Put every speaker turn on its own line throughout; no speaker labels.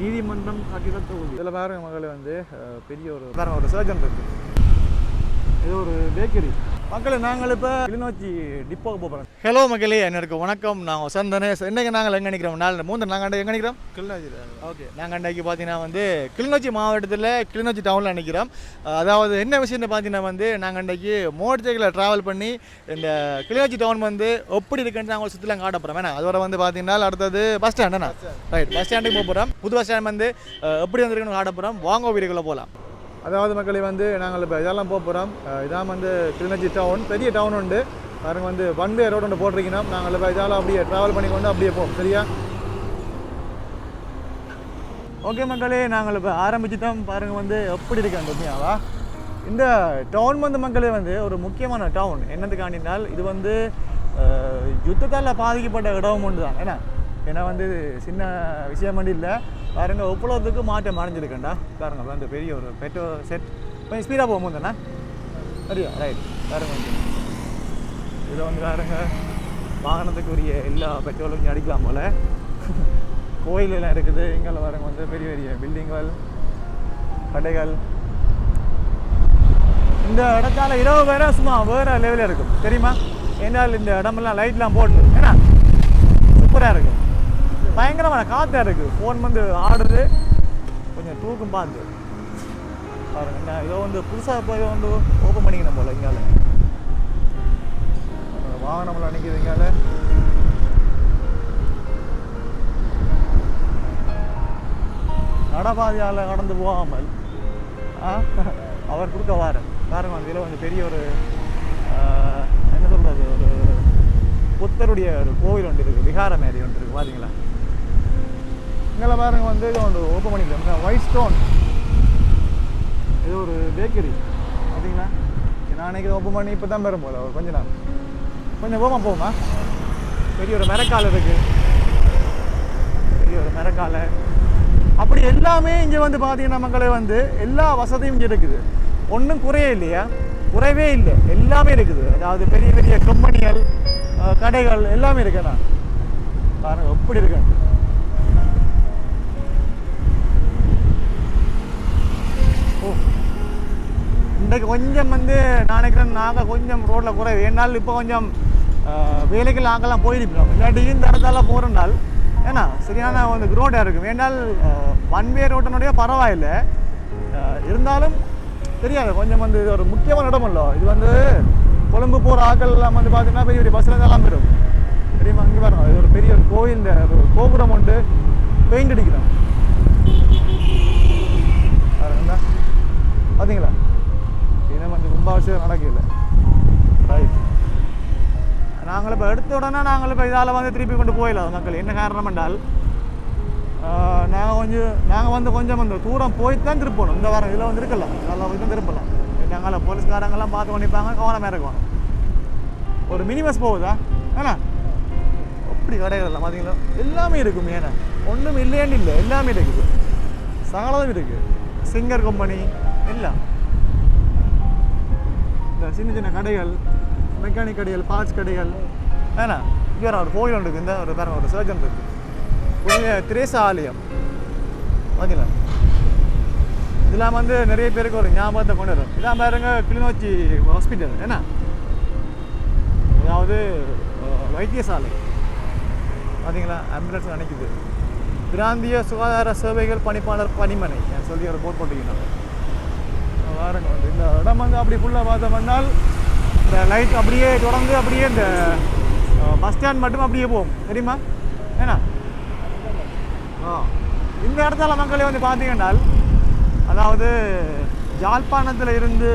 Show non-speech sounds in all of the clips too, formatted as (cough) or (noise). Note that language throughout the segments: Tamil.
நீதிமன்றம் கட்டிட தொகுதி இதில் பாருங்க மகளே வந்து பெரிய ஒரு பாருங்க ஒரு சர்ஜன் இருக்கு. இது ஒரு பேக்கரி மக்களே நாங்கள் இப்போ கிளிநொச்சி டிப்போக்கு போகிறோம் ஹலோ மக்களே எனக்கு வணக்கம். நான் வசந்தனே இன்றைக்கி நாங்கள் எங்கே நிற்கிறோம் நாலு மூன்று நாங்கள் எங்கே நிற்கிறோம்
கிளிநொச்சி
ஓகே நாங்கள் அன்றைக்கு பார்த்தீங்கன்னா வந்து கிளிநொச்சி மாவட்டத்தில் கிளிநொச்சி டவுனில் நிற்கிறோம் அதாவது என்ன விஷயம்னு பார்த்தீங்கன்னா வந்து நாங்கள் அன்றைக்கு மோட்டர் சைக்கிளில் ட்ராவல் பண்ணி இந்த கிளிநொச்சி டவுன் வந்து எப்படி இருக்குன்னு நாங்கள் சுற்றிலாம் காட்ட போகிறோம் ஏன்னா அதோட வந்து பார்த்தீங்கன்னா அடுத்தது பஸ் ஸ்டாண்டுண்ணா ரைட் பஸ் ஸ்டாண்டுக்கு போக போகிறோம் புது பஸ் ஸ்டாண்ட் வந்து எப்படி வந்திருக்குன்னு காட்ட போகிறோம் வாங்க வீடுக்குள்ளே போகலாம் அதாவது மக்களே வந்து நாங்கள் இப்போ இதெல்லாம் போக போகிறோம் இதான் வந்து திருநெச்சி டவுன் பெரிய டவுன் உண்டு. பாருங்க வந்து ஒன் வே ரோடு ஒன்று போட்டிருக்கணும் நாங்கள் இப்போ இதெல்லாம் அப்படியே ட்ராவல் பண்ணி கொண்டு அப்படியே போவோம். சரியா? ஓகே மக்களே நாங்கள் இப்போ ஆரம்பிச்சிட்டோம். பாருங்க வந்து எப்படி இருக்கு அந்த உண்மையாவா இந்த டவுன் வந்து மக்களே வந்து ஒரு முக்கியமான டவுன் என்னதுக்காண்டினால் இது வந்து யுத்தத்தால் பாதிக்கப்பட்ட இடமும் ஒன்று தான். ஏன்னா ஏன்னா வந்து சின்ன விஷயம் மட்டும் இல்லை. பாருங்க எவ்வளோத்துக்கு மாற்றம் அடைஞ்சிருக்கேன்டா பாருங்க அந்த பெரிய ஒரு பெட்ரோல் செட் கொஞ்சம் ஸ்பீடாக போகும் தானே சரியா ரைட் பாருங்க வந்து வந்து பாருங்க வாகனத்துக்குரிய எல்லா பெட்ரோலும் அடிக்கலாம் போல். கோயிலெல்லாம் இருக்குது. இங்கே பாருங்க வந்து பெரிய பெரிய பில்டிங்கள் கடைகள். இந்த இடத்தால இரவு வேற சும்மா வேறு லெவலில் இருக்கும். தெரியுமா? ஏன்னால் இந்த இடமெல்லாம் லைட்லாம் போட்டு ஏன்னா சூப்பராக இருக்கும். பயங்கரமான காற்றா இருக்கு. ஃபோன் வந்து ஆடுது. கொஞ்சம் தூக்கம் பார்த்து. பாருங்க என்ன இதோ வந்து புதுசாக போய் வந்து ஓப்பன் பண்ணிக்கணும் போல இங்கால. வாகனம்லாம் நிற்கிது இங்கால. நடபாதையால் கடந்து போகாமல் அவர் கொடுக்க வார. பாருங்க அந்த இதில் பெரிய ஒரு என்ன சொல்கிறது ஒரு புத்தருடைய ஒரு கோவில் ஒன்று இருக்குது விகார மேரி ஒன்று இருக்குது பார்த்தீங்களா இங்கே பாருங்க வந்து இது ஒன்று ஓப்பன் பண்ணிக்கலாம். ஒயிட் ஸ்டோன் இது ஒரு பேக்கரி பார்த்தீங்களா நாளைக்கு ஓப்பன் பண்ணி இப்போ தான் பெறும் போல. ஒரு கொஞ்ச நாள். கொஞ்சம் போமா போமா? பெரிய ஒரு மரக்கால் இருக்குது பெரிய ஒரு மரக்கால். அப்படி எல்லாமே இங்கே வந்து பார்த்தீங்கன்னா மக்களே வந்து எல்லா வசதியும் இங்கே இருக்குது. ஒன்றும் குறையே இல்லையா? குறைவே இல்லை. எல்லாமே இருக்குது. அதாவது பெரிய பெரிய கம்பெனிகள் கடைகள் எல்லாமே இருக்குண்ணா பாருங்கள் எப்படி இருக்கு ஓ இன்றைக்கு கொஞ்சம் வந்து நான் நினைக்கிறேன் நாங்கள் கொஞ்சம் ரோட்டில் குறைவு. ஏன்னால் இப்போ கொஞ்சம் அஹ், வேலைக்கு நாங்கள்லாம் போயிருக்கிறோம். இல்லாட்டி இந்த இடத்தால போகிறனால ஏன்னா சரியான வந்து ரோடாக இருக்கும். ஏன்னால் ஒன் வே ரோட்டினுடைய பரவாயில்லை. இருந்தாலும் தெரியாது. கொஞ்சம் வந்து இது ஒரு முக்கியமான இடம் இல்லை. இது வந்து கொழும்பு போகிற ஆட்கள் எல்லாம் வந்து பார்த்தீங்கன்னா பெரிய பெரிய பஸ்ஸில் எல்லாம் போயிடும் தெரியுமா? அங்கே வரணும் இது ஒரு பெரிய ஒரு கோயில் இந்த ஒரு கோபுரம் உண்டு பெயிண்ட் அடிக்கிறோம் பார்த்தீங்களா ரொம்ப வந்து கும்பாபிஷேகம் நடக்கல. ரைட் நாங்கள் இப்போ எடுத்த உடனே நாங்கள் இப்போ இதால் வந்து திருப்பி கொண்டு போயிடலாம் மக்கள். என்ன காரணம் என்றால் நாங்கள் கொஞ்சம் நாங்கள் வந்து கொஞ்சம் அந்த தூரம் போய் தான் திருப்பணும். இந்த வாரம் இதில் வந்து இருக்கலாம் நல்லா போய் தான் திருப்பலாம். நாங்கள் போலீஸ்காரங்கெல்லாம் பார்த்து பண்ணிப்பாங்க கவனமாக இருக்கும் ஒரு மினி பஸ் போகுதா? ஏன்னா அப்படி கடைகள் எல்லாம் பார்த்தீங்களா எல்லாமே இருக்கும் ஏன்னா. ஒன்றும் இல்லையான்னு இல்லை எல்லாமே இருக்குது. சகலதும் இருக்குது. சிங்கர் கம்பெனி எல்லாம். இந்த சின்ன சின்ன கடைகள் மெக்கானிக் கடைகள் பார்ட்ஸ் கடைகள் ஏன்னா இங்கே ஒரு கோயில் ஒன்று இருக்குது இந்த ஒரு பாருங்க ஒரு சர்ஜன் இருக்குது புதிய திரேசா ஆலயம் பார்த்தீங்களா இதெல்லாம் வந்து நிறைய பேருக்கு ஒரு ஞாபகத்தை கொண்டு வரும். இதெல்லாம் பாருங்க கிளிநொச்சி ஹாஸ்பிட்டல் என்ன அதாவது வைத்தியசாலை. பார்த்தீங்களா ஆம்புலன்ஸ் நினைக்குது பிராந்திய சுகாதார சேவைகள் பணிப்பாளர் பணிமனை. சொல்லி ஒரு போட் போட்டிருக்கேன். வாருங்க வந்து. இந்த இடம் வந்து அப்படி ஃபுல்லாக பார்த்தோம்னால் இந்த லைட் அப்படியே தொடர்ந்து அப்படியே இந்த பஸ் ஸ்டாண்ட் மட்டும் அப்படியே போகும். தெரியுமா? ஏன்னா? ஆ. இந்த இடத்துல மக்களை வந்து பார்த்தீங்கன்னா அதாவது யாழ்ப்பாணத்தில் இருந்து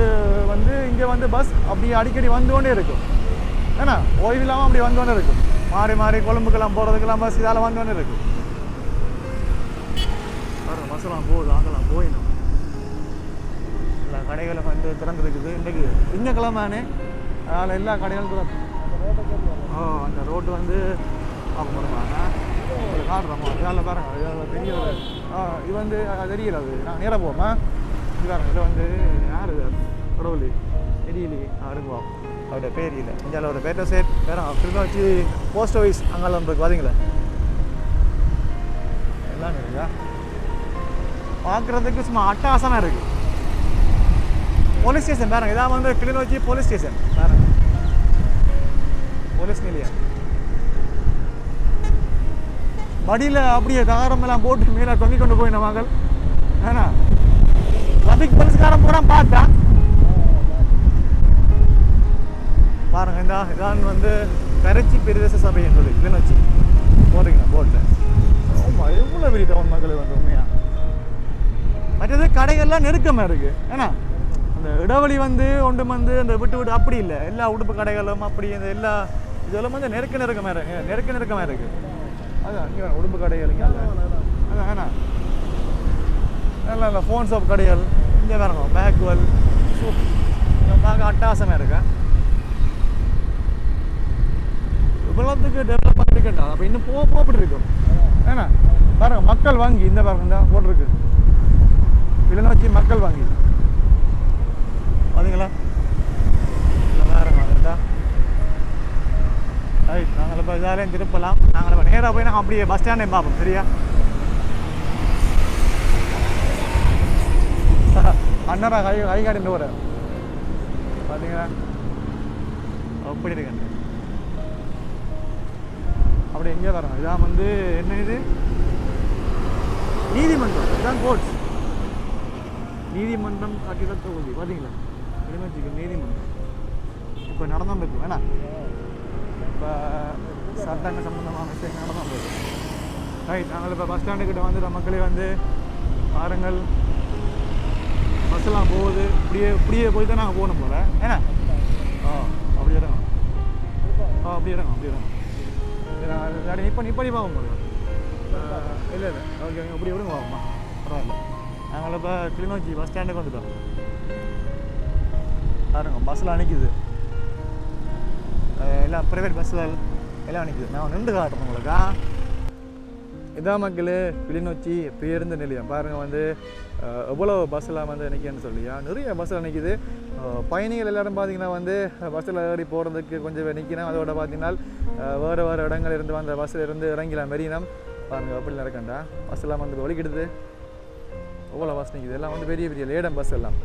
வந்து இங்கே வந்து பஸ் அப்படியே அடிக்கடி வந்து கொண்டே இருக்கும். ஏன்னா? ஓய்வு இல்லாமல் அப்படி வந்து கொண்டே இருக்கும். மாறி மாறி கொழும்புக்கெல்லாம் போகிறதுக்கெல்லாம் பஸ் இதால் வந்து கொண்டே இருக்கும். பஸ்லாம் போகுது அங்கெல்லாம் போயிடும் எல்லா கடைகளை வந்து திறந்துருக்குது. இன்றைக்கு திங்கக்கிழமானே அதனால் எல்லா கடைகளும் திறந்து. ஓ அந்த ரோட்டு வந்து பார்க்க முடியுமாண்ணா காட்டுறோமா இதில் பாருங்க இதில் பெரிய ஒரு ஆ இது வந்து தெரியல அது. நான் நேராக போமா இது பாருங்க இது வந்து யார் கடவுளி தெரியலையே. ஆ இருக்குவா அவருடைய பேர் இல்லை. இந்தியாவில் ஒரு பேட்டர் வேறு வேற வச்சு போஸ்ட் ஆஃபீஸ் அங்கெல்லாம் இருக்கு பார்த்தீங்களா எல்லாம் இருக்குதா? பார்க்குறதுக்கு சும்மா அட்டகாசமாக இருக்குது போலீஸ் ஸ்டேஷன் பாருங்க. இதான் வந்து கிளிநொச்சி போலீஸ் ஸ்டேஷன். பாருங்க. போலீஸ் நிலையம். மடியில் அப்படியே தாரம் எல்லாம் போட்டு மேலே தொங்கி கொண்டு போயின மகள். ஏன்னா டிராஃபிக் போலீஸ்காரன் போகிறான் பார்த்தேன். பாருங்க இந்த இதான் வந்து கரைச்சி பிரதேச சபை என்பது கிளிநொச்சி. போடுறீங்களா? போட்டு. ஆமாம் எவ்வளோ பெரிய டவுன் மக்கள் வந்து உண்மையாக மற்றது கடைகள்லாம் நெருக்கமாக இருக்குது ஏன்னா அந்த இடைவெளி வந்து ஒன்று வந்து அந்த விட்டு விட்டு அப்படி இல்லை. எல்லா உடுப்பு கடைகளும் அப்படி இந்த எல்லா இதெல்லாம் வந்து நெருக்க நெருக்கமாக இருக்கு. நெருக்க நெருக்கமாக இருக்கு. அதான் இங்கே உடுப்பு கடைகள் இங்கே அதான் ஏன்னா நல்லா இல்லை ஃபோன் ஷாப் கடைகள் இங்கே வேணும் பேக்குவல் ஷூ இங்கே பார்க்க அட்டாசமாக இருக்கேன் இவ்வளோத்துக்கு டெவலப் பண்ணிருக்கேன் அப்போ இன்னும் போக போக இருக்கும். ஏன்னா பாருங்க மக்கள் வாங்கி இந்த பாருங்க போட்டிருக்கு. கிளிநொச்சி மக்கள் வாங்கி. பாத்தீங்களா இல்லை இருக்கும் அதுதான் ரைட் நாங்கள் இப்போ இதாலேயும் திருப்பலாம். நாங்கள் இப்போ நேராக போய் நாங்கள் அப்படியே பஸ் ஸ்டாண்டே பார்ப்போம் சரியா? (laughs) அண்ணரா கை கை காட்டிட்டு போகிற பார்த்தீங்களா அப்படி இருக்கேன் அப்படி எங்கே வரோம் இதான் வந்து என்ன இது? நீதிமன்றம். இதுதான் கோர்ட்ஸ் நீதிமன்றம் கட்டிட தொகுதி. பார்த்தீங்களா எலுமிச்சிக்கு நீதிமன்றம் இப்போ நடந்தும் இருக்கு வேணாம் இப்போ சட்டங்க சம்மந்தமான விஷயங்கள் நடந்தும் ரைட் நாங்கள் இப்போ பஸ் ஸ்டாண்டுக்கிட்ட வந்து மக்களே வந்து பாருங்கள். பஸ்ஸெல்லாம் போகுது. இப்படியே இப்படியே போய் தான் நாங்கள் போகணும் போல. ஏன்னா? ஆ அப்படி இறங்கும் ஆ அப்படி இறங்கும் அப்படி இறங்கும் நான் இப்போ இப்போ நீ பார்க்க முடியும் இல்லை இல்லை. Okay okay. இப்படி விடுங்க வாங்கம்மா பரவாயில்ல. நாங்கள் இப்போ கிளிநொச்சி பஸ் ஸ்டாண்டுக்கு வந்துட்டோம். பாருங்க பஸ்ஸில் நிற்கிது எல்லாம் ப்ரைவேட் பஸ்ஸுகள் எல்லாம் நிற்கிது நான் நின்று காட்டுறேன் உங்களுக்கா இதான் மக்களே கிளிநொச்சி பேருந்து நிலையம். பாருங்கள் வந்து எவ்வளோ பஸ்ஸெலாம் வந்து நிற்கின்னு சொல்லியா? நிறைய பஸ்ஸில் நிற்கிது பயணிகள் எல்லாரும் பார்த்தீங்கன்னா வந்து பஸ்ஸில் ஏறி போகிறதுக்கு கொஞ்சம் நிற்கணும் அதோட பார்த்தீங்கன்னா வேறு வேறு இடங்கள் இருந்து வந்த பஸ்ஸில் இருந்து இறங்கிலாம் மெரினம். பாருங்கள் எப்படி நடக்கண்டா? பஸ்ஸெல்லாம் வந்து ஒலிக்கிடுது எவ்வளோ பஸ் நிற்கிது எல்லாம் வந்து பெரிய பெரிய லேடம் பஸ் எல்லாம்.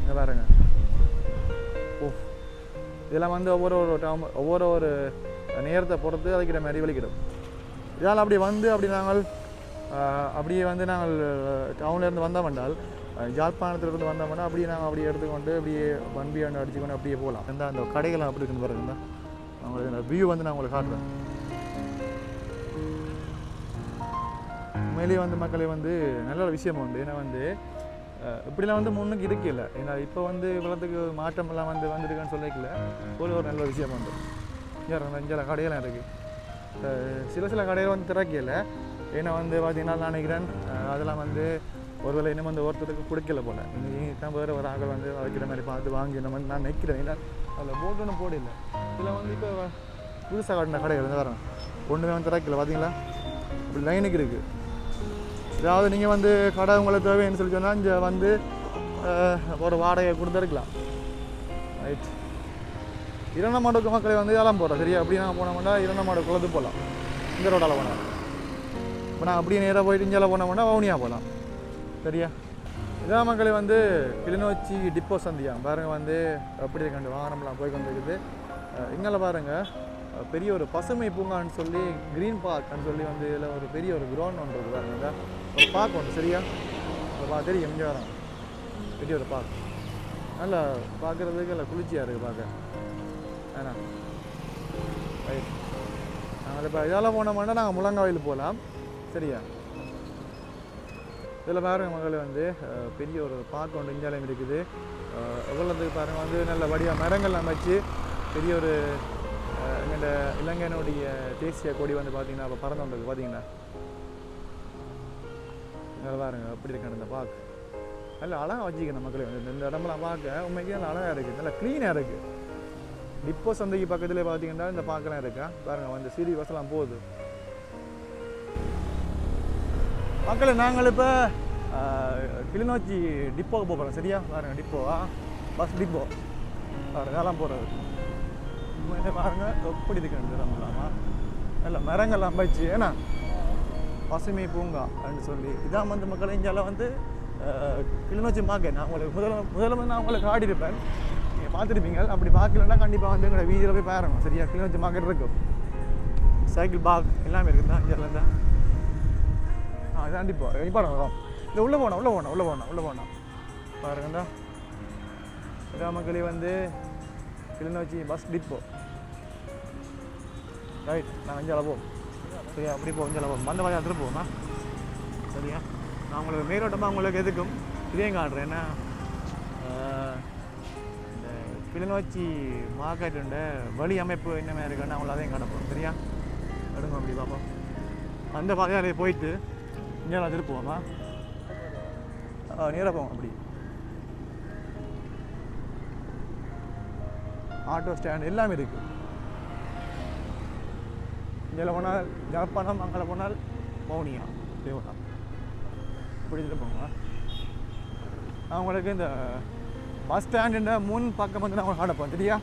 இங்கே இதெல்லாம் வந்து ஒவ்வொரு ஒரு டம் ஒவ்வொரு ஒரு நேரத்தை பொறுத்து அதுக்கிட்ட மாதிரி வெளிக்கிடும் இதனால் அப்படி வந்து அப்படி நாங்கள் அப்படியே வந்து நாங்கள் டவுன்லேருந்து வந்தோம் என்றால் அஹ், யாழ்ப்பாணத்திலிருந்து வந்தோம்னா அப்படியே நாங்கள் அப்படியே எடுத்துக்கொண்டு அப்படியே வண்டி ஒன்று அடிச்சுக்கொண்டு அப்படியே போகலாம். இந்த அந்த கடைகள் அப்படி இருக்குன்னு பாருங்க இந்த வியூ வந்து நான் உங்களுக்கு காட்டுறேன். உண்மையிலேயே வந்து மக்களே வந்து நல்ல விஷயம் வந்து ஏன்னா வந்து இப்படிலாம் வந்து முன்னுக்கு இருக்கல ஏன்னா இப்போ வந்து இவ்வளோத்துக்கு மாற்றம் எல்லாம் வந்து வந்திருக்குன்னு சொல்லிக்கல. ஒரு ஒரு நல்ல விஷயம் வந்து சில அஞ்சல கடையெல்லாம் இருக்குது சில சில கடைகள் வந்து திறக்கல ஏன்னா வந்து பார்த்தீங்கன்னா நான் நினைக்கிறேன் அதெல்லாம் வந்து ஒருவேளை இன்னும் வந்து ஒருத்தருக்கு பிடிக்கல போல. இனி தான் வேறு ஒரு ஆக்கள் வந்து வைக்கிற மாதிரி பார்த்து வாங்கி நம்ம நான் நிற்கிறேன் ஏன்னா அதில் போட்டு ஒன்றும் போடல. இதில் வந்து இப்போ புதுசாக காட்டின கடைகள் வந்து வரேன் ஒன்றுமே வந்து திறக்கல பார்த்தீங்களா இப்படி லைனுக்கு இருக்குது அதாவது நீங்கள் வந்து கடை உங்களுக்கு தேவைன்னு சொல்லி சொன்னால் இங்கே வந்து ஒரு வாடகை கொடுத்துருக்கலாம் ரைட் இரண்டாம் மாடுக்கு மக்களை வந்து இதெல்லாம் போகிறோம் சரியா? அப்படி நாங்கள் போனோம்னா இரண்ட மாடு குளத்து போகலாம் இந்த ரோட்டால் போனோம் இப்போ நான் அப்படியே நேராக போயிட்டு இஞ்சால போனோம்னா வவுனியாக போகலாம் சரியா? இதான் மக்களை வந்து கிளிநொச்சி டிப்போ சந்தியா. பாருங்கள் வந்து அப்படி இருக்காண்டு வாகனம்லாம் போய் கொண்டிருக்குது. இங்கே பாருங்கள் பெரிய ஒரு பசுமை பூங்கான்னு சொல்லி க்ரீன் பார்க்னு சொல்லி வந்து இதில் ஒரு பெரிய ஒரு கிரவுண்ட் ஒன்று இருக்கு பாருங்க. இந்த ஒன்று சரியா? ஒரு பா தெரியும் இங்கே வரோம். பெரிய ஒரு பார்க் நல்லா பார்க்குறதுக்கு நல்லா குளிர்ச்சியாக இருக்குது பார்க்க. ஏன்னா ரைட். நாங்கள் இப்போ இதெல்லாம் போனோம்னா நாங்கள் முழங்காவில் போகலாம் சரியா? இதில் பாருங்கள் மகள் வந்து பெரிய ஒரு பார்க் ஒன்று இந்தியாலையும் இருக்குது. எவ்வளோத்துக்கு பாருங்கள் வந்து நல்ல வடிவாக மரங்கள் அமைச்சு பெரிய ஒரு எங்கள்கிட்ட இளைஞனுடைய தேசிய கொடி வந்து பார்த்தீங்கன்னா அப்போ பறந்து வந்தது பார்த்தீங்கன்னா. இதில் பாருங்க எப்படி இருக்கான இந்த பார்க் நல்ல அழகாக வச்சுக்கணும் மக்களே வந்து. இந்த- இடமெல்லாம் பார்க்க உண்மைக்கு நல்ல அழகாக இருக்குது நல்லா க்ளீனாக இருக்குது டிப்போ சந்தைக்கு பக்கத்தில் பார்த்தீங்கன்னா இந்த பார்க்கலாம் இருக்கா? பாருங்கள் வந்து சிறி பஸ்லாம் போகுது. மக்களே நாங்கள் இப்போ கிளிநொச்சி டிப்போக்கு போகிறோம் சரியா? பாருங்கள் டிப்போவா பஸ் டிப்போ. பாருங்க அதெல்லாம் போகிறது உண்மையிலே பாருங்க எப்படி இருக்கு இடம்லாமா நல்ல மரங்கள்லாம் போயிடுச்சு ஏன்னா பசுமை பூங்கா அப்படின்னு சொல்லி. இதான் வந்து மக்கள் இந்தியாவில் வந்து கிளிநொச்சி மார்க்கெட். நான் உங்களுக்கு முதல்ல முதல்ல வந்து நான் உங்களுக்கு காட்டியிருப்பேன். நீங்கள் பார்த்துருப்பீங்க. அப்படி பார்க்கலன்னா கண்டிப்பாக வந்து எங்களோட வீதியில் போய் பாருங்க. சரியா? கிளிநொச்சி மார்க்கெட் இருக்கும் சைக்கிள் பாக் எல்லாமே இருக்குது? தான் இதில் தான் ஆ இதாண்டி போ. இப்போ வரோம் இல்லை உள்ளே போனோம் உள்ளே போனோம் உள்ளே போனோம் உள்ளே போனோம் பாருங்கண்டா இதான் வந்து கிளிநொச்சி பஸ் டிப்போ. ரைட் நான் அஞ்சால போவோம் சரியா அப்படி போகும் அஞ்சால போகும் மந்த வாயா திரும்ப போவோமா? சரியா? நான் உங்களுக்கு மேலோட்டமாக உங்களுக்கு எதுக்கும்? இதையும் காட்டுறேன். என்ன? இந்த கிளிநொச்சி மார்க்கெட்டுண்ட வழி அமைப்பு என்ன மாதிரி இருக்குன்னு அவங்கள அதையும் காட்டப்போம் சரியா? எடுங்க அப்படி பார்ப்போம். அந்த பாதையாலே போயிட்டு இங்கே போவோமா? நேராக போவோம் அப்படி. ஆட்டோ ஸ்டாண்ட் எல்லாமே இருக்குது இதில் போனால் ஜப்பானம் அங்கே போனால் மௌனியா? தேவனா இப்படி இதில் போங்க. நான் உங்களுக்கு இந்த பஸ் ஸ்டாண்டுன்ற முன் பக்கம் வந்து நான் உங்களுக்கு சரியா?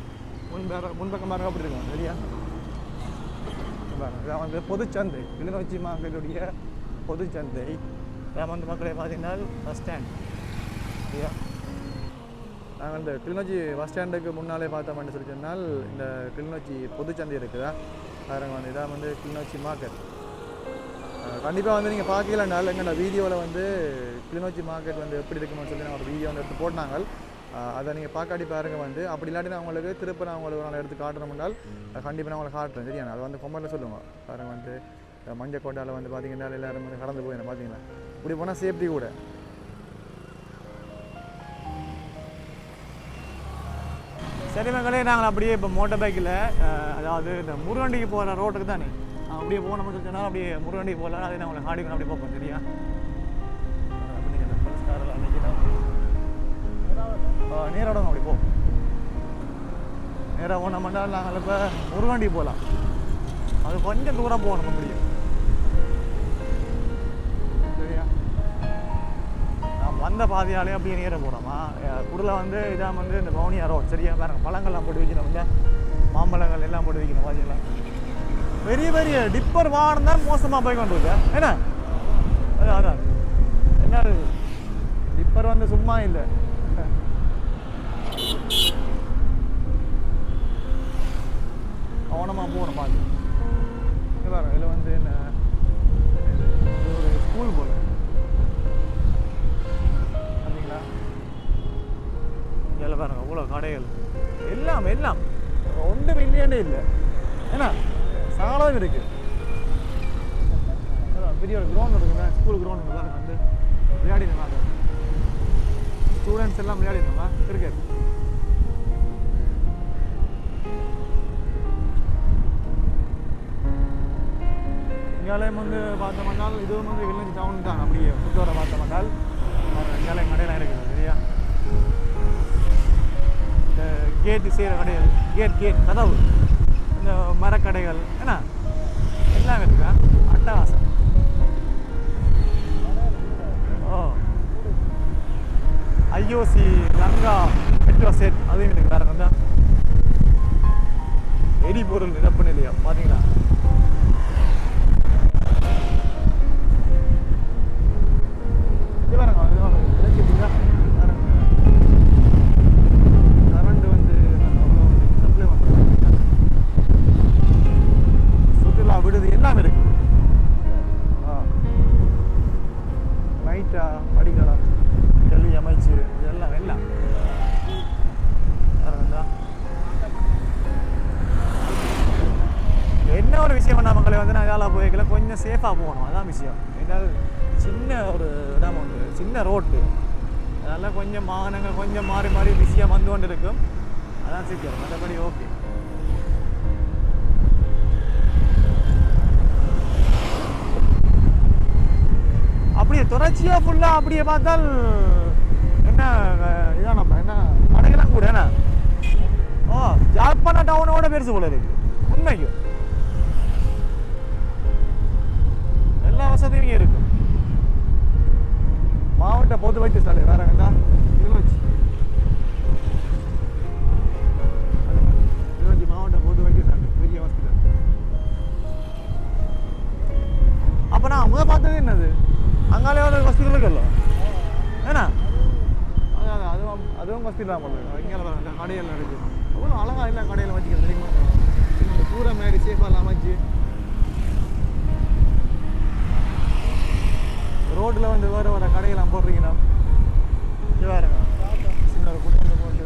முன் பேர முன் பக்கம் பாருங்க அப்படி இருக்கும் சரியா? இதான் வந்து பொதுச்சந்தை கிளிநொச்சி மக்களுடைய பொதுச்சந்தை இதான் மக்களை பார்த்தீங்கன்னா பஸ் ஸ்டாண்ட் சரியா? நாங்கள் இந்த கிளிநொச்சி பஸ் ஸ்டாண்டுக்கு முன்னாலே பார்த்தோம்னு சொல்லி சொன்னால் இந்த கிளிநொச்சி பொதுச்சந்தை இருக்குதா? பாருங்க வந்து இதான் வந்து கிளிநொச்சி மார்க்கெட் கண்டிப்பாக வந்து நீங்கள் பார்க்கலனால எங்கள் வீடியோவில் வந்து கிளிநொச்சி மார்க்கெட் வந்து எப்படி இருக்குன்னு சொல்லி நான் ஒரு வீடியோ வந்து எடுத்து போட்டாங்க அதை நீங்கள் பார்க்காட்டி பாருங்க வந்து. அப்படி இல்லாட்டி நான் உங்களுக்கு திருப்ப நான் உங்களுக்கு நாள் எடுத்து காட்டணும்னால் கண்டிப்பாக நான் உங்களுக்கு காட்டுறேன் சரியா? அது வந்து கொம்பரில் சொல்லுங்க. பாருங்க வந்து மஞ்சள் கோட்டாவில் வந்து பார்த்தீங்கன்னா எல்லாரும் வந்து கடந்து போயிடும் பார்த்தீங்கன்னா இப்படி போனால் சேஃப்டி கூட. சரி மக்களே நாங்கள் அப்படியே இப்போ மோட்டர் பைக்கில் அதாவது இந்த முருகண்டிக்கு போகிற ரோட்டுக்கு தானே அப்படியே போனோம் சொன்னால் அப்படியே முருகண்டிக்கு போகலாம் அதே நான் உங்களை காடிக்கணும் அப்படியே பார்ப்போம் சரியா? அப்படிங்க நேரோட அப்படி போ நேராக போனோம்னா நாங்கள் இப்போ முருகண்டி போகலாம். அது கொஞ்சம் தூரம் போகணும் முடியும் வந்த பாதையாலே அப்படியே நேரம் போகிறோமா குடில் வந்து இதான் வந்து இந்த பவுனியா ரோட் சரியா? பாருங்க பழங்கள்லாம் போட்டு வைக்கணும். இல்லை மாம்பழங்கள் எல்லாம் போட்டு வைக்கணும் பாத்தீங்களா? பெரிய பெரிய டிப்பர் வாகனம் தான் மோசமாக போய் கொண்டு இருக்கு என்ன அதான் அதான் என்ன டிப்பர் வந்து சும்மா இல்லை. கவனமாக போகணும் பார்த்து பாருங்க இதில் வந்து என்ன? ஒரு ஸ்கூல் போல. இதில் பாருங்க அவ்வளோ கடைகள். எல்லாம் எல்லாம். ஒன்றும் இல்லையாண்டே இல்லை. ஏன்னா சாலம் இருக்கு. பெரிய ஒரு கிரவுண்ட் இருக்குங்க ஸ்கூல் கிரவுண்ட் பாருங்க வந்து விளையாடினோம் ஸ்டூடெண்ட்ஸ் எல்லாம் விளையாடினோமா கிரிக்கெட் இங்காலயம் வந்து பார்த்தோம்னால் இதுவும் வந்து வில்லேஜ் டவுன் தான் அப்படியே புத்தூரை பார்த்தோம்னால் இங்காலயம் கடையெல்லாம் இருக்குது சரியா? கேட்டு செய்கிற கடைகள் கேட் கேட் கதவு. இந்த மரக்கடைகள் என்ன? எல்லாம் இருக்கா. அட்டகாசம். ஓ. ஐஓசி லங்கா மெட்ரோ செட் அதுவும் எனக்கு வேற கொஞ்சம் நம்மளை வந்து நான் இதால் போய்க்கல கொஞ்சம் சேஃபாக போகணும். அதான் விஷயம். ஏதாவது சின்ன ஒரு இடம் உண்டு. சின்ன ரோட்டு அதனால் கொஞ்சம் வாகனங்கள் கொஞ்சம் மாறி மாறி பிஸியாக வந்து கொண்டு இருக்கும் அதான் சீக்கிரம் மற்றபடி ஓகே அப்படியே தொடர்ச்சியாக ஃபுல்லாக அப்படியே பார்த்தால் என்ன இதான் நம்ம என்ன கடைகளாக கூட என்ன? ஓ ஜாழ்ப்பாண டவுனோட பெருசு போல இருக்கு. உண்மைக்கு. வசதியும் இங்கே இருக்கு. மாவட்ட பொது வைத்தியசாலை வேற எங்கடா கிளிநொச்சி அது, கிளிநொச்சி மாவட்ட பொது வைத்தியசாலை பெரிய ஹாஸ்பிட்டல் அப்போ நான் முத பார்த்தது என்னது? அங்காலே ஒரு ஹாஸ்பிட்டல் இருக்குல்ல? ஏன்னா? அதான் அதுவும் அதுவும் வசதி தான் போடுறது இங்கே கடையில் இருக்கு அவ்வளோ அழகா இல்லை கடையில் வச்சுக்கிறது தெரியுமா? இந்த கூரை மாதிரி சேஃபாக அமைச்சு ரோட்டில் வந்து வேறு வேறு கடையெல்லாம் போடுறீங்கன்னா வேறுங்க சின்ன ஒரு குடும்பம் போட்டு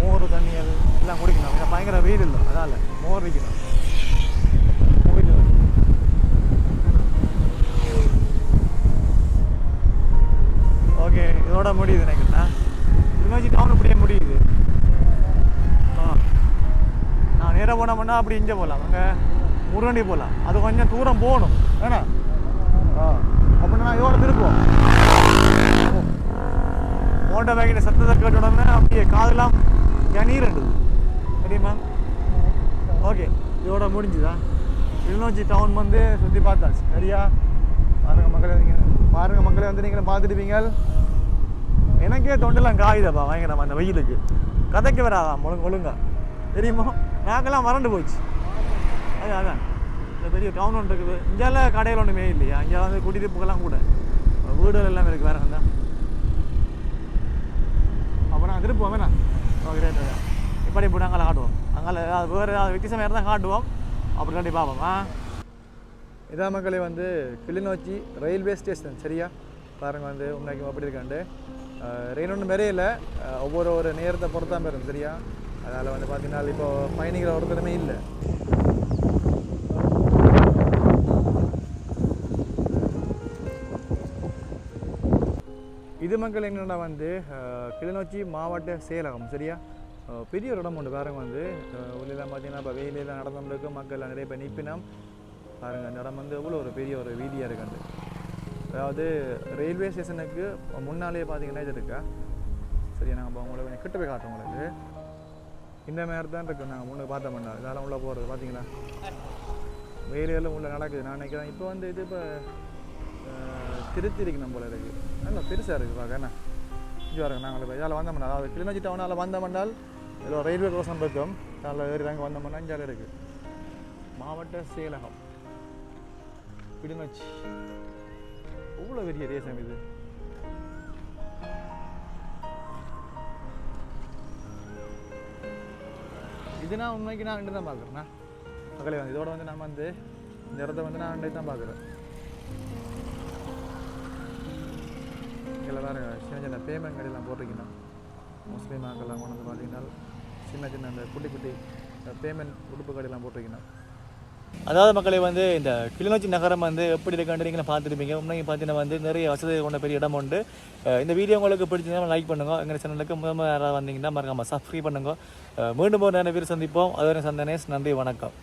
மோர் தண்ணியல் எல்லாம் குடிக்கணும் ஏன்னா பயங்கர வெயில் இல்லை அதால் மோர் வைக்கணும். ஓகே இதோட முடியுது நினைக்கிறேன் இமேஜி டவுன் அப்படியே முடியுது. ஆ. நான் நேராக போனோம்னா அப்படி இங்கே போகலாம். அங்கே முருகண்டி போகலாம். அது கொஞ்சம் தூரம் போகணும். வேணா? நான் இதோட திருப்போம் மோட்டர் பைக்கில் சத்தத்தை கேட்ட உடனே அப்படியே காதெல்லாம் கணீரண்டுது தெரியுமா? ஓகே இதோட முடிஞ்சுதா? கிளிநொச்சி டவுன் வந்து சுற்றி பார்த்தாச்சு. சரியா? பாருங்க மக்களே நீங்கள் பாருங்க மக்களே வந்து நீங்கள் பார்த்துருப்பீங்க எனக்கே தொண்டெல்லாம் காயுதப்பா வாங்கிடமா அந்த வெயிலுக்கு. கதைக்கு வராதான் ஒழுங்கு ஒழுங்கா. தெரியுமா? நாக்கெல்லாம் வறண்டு போச்சு அதான் அதான். பெரிய டவுன் ஒன்று இருக்குது. இங்கெல்லாம் கடையில் ஒன்றுமே இல்லையா? இங்கே வந்து குடியிருப்புகள்லாம் கூட. வீடுகள் எல்லாம் இருக்குது வேறு தான் அப்போ நான் திருப்போம் நான். ஓகே இப்படி இப்படி அங்கே காட்டுவோம். அங்கே அது வேறு ஏதாவது வித்தியாசமாக இருந்தால் காட்டுவோம். அப்படி கண்டி பார்ப்போம். ஆ? இதான் மக்களே வந்து கிளிநொச்சி ரயில்வே ஸ்டேஷன் சரியா? பாருங்க வந்து உண்மைக்கு அப்படி இருக்காண்டு. ரயில் ஒன்றும் நிறைய இல்லை. ஒவ்வொரு ஒரு நேரத்தை பொறுத்தாமல் இருக்கும் சரியா? அதனால் வந்து பார்த்தீங்கன்னா இப்போ பயணிகள் ஒருத்தருமே இல்லை. மக்கள் என்னடா வந்து கிளிநொச்சி மாவட்ட செயலகம் சரியா? பெரிய ஒரு இடம் உண்டு. பாருங்க வந்து உள்ளெல்லாம் பார்த்தீங்கன்னா இப்போ வெயிலெல்லாம் நடந்துருக்கு மக்கள் நிறைய பேர் நிற்பினோம் பாருங்க அந்த இடம் வந்து எவ்வளோ ஒரு பெரிய ஒரு வீதியாக இருக்காண்டு அதாவது ரயில்வே ஸ்டேஷனுக்கு முன்னாலே பார்த்தீங்கன்னா இது இருக்கா? சரி நாங்கள் இப்போ உங்களை கொஞ்சம் கிட்ட போய் காட்டுறோம் உங்களுக்கு. இந்த மாதிரி தான் இருக்கு. நாங்கள் முன்னே பார்த்தோம்னா இதெல்லாம் உள்ளே போகிறது பார்த்தீங்களா வெயிலெல்லாம் உள்ள நடக்குது. நான் நினைக்கிறேன் இப்போ வந்து இது இப்போ திருத்தி இருக்கு நம்ம போல இருக்கு. நல்லா பெருசாக இருக்குது பார்க்க என்ன? இது நாங்கள் இதால் வந்தோம்னா அதாவது கிளிநொச்சி டவுனால் வந்தோம்னால் இதில் ரயில்வே கோசம் இருக்கும். அதில் ஏறி தாங்க வந்தோம்னா இங்கே இருக்குது மாவட்ட செயலகம். கிளிநொச்சி. எவ்வளோ பெரிய தேசம் இது? இது நான் உண்மைக்கு நான் ரெண்டு தான் பார்க்குறேண்ணா மகளே வந்து இதோட வந்து நான் வந்து இந்த இடத்த வந்து நான் ரெண்டு தான் பார்க்குறேன் இதில் சின்ன சின்ன பேமெண்ட் கடையெல்லாம் போட்டிருக்கீங்கன்னா முஸ்லீம் ஆக்கெல்லாம் கொண்டு வந்து பார்த்தீங்கன்னா சின்ன சின்ன அந்த குட்டி குட்டி பேமெண்ட் உடுப்பு கடையெல்லாம் போட்டிருக்கீங்கன்னா. அதாவது மக்களை வந்து இந்த கிளிநொச்சி நகரம் வந்து எப்படி இருக்கான்னு நீங்கள் பார்த்துருப்பீங்க. உண்மையை பார்த்தீங்கன்னா வந்து நிறைய வசதி கொண்ட பெரிய இடம் உண்டு. இந்த வீடியோ உங்களுக்கு பிடிச்சிருந்தா லைக் பண்ணுங்க. எங்கள் சேனலுக்கு முதல்ல யாராவது வந்தீங்கன்னா மறக்காமல் சப்ஸ்கிரைப் பண்ணுங்க. மீண்டும் ஒரு நிறைய பேர் சந்திப்போம். அதுவரை சந்தனேஷ் நன்றி வணக்கம்.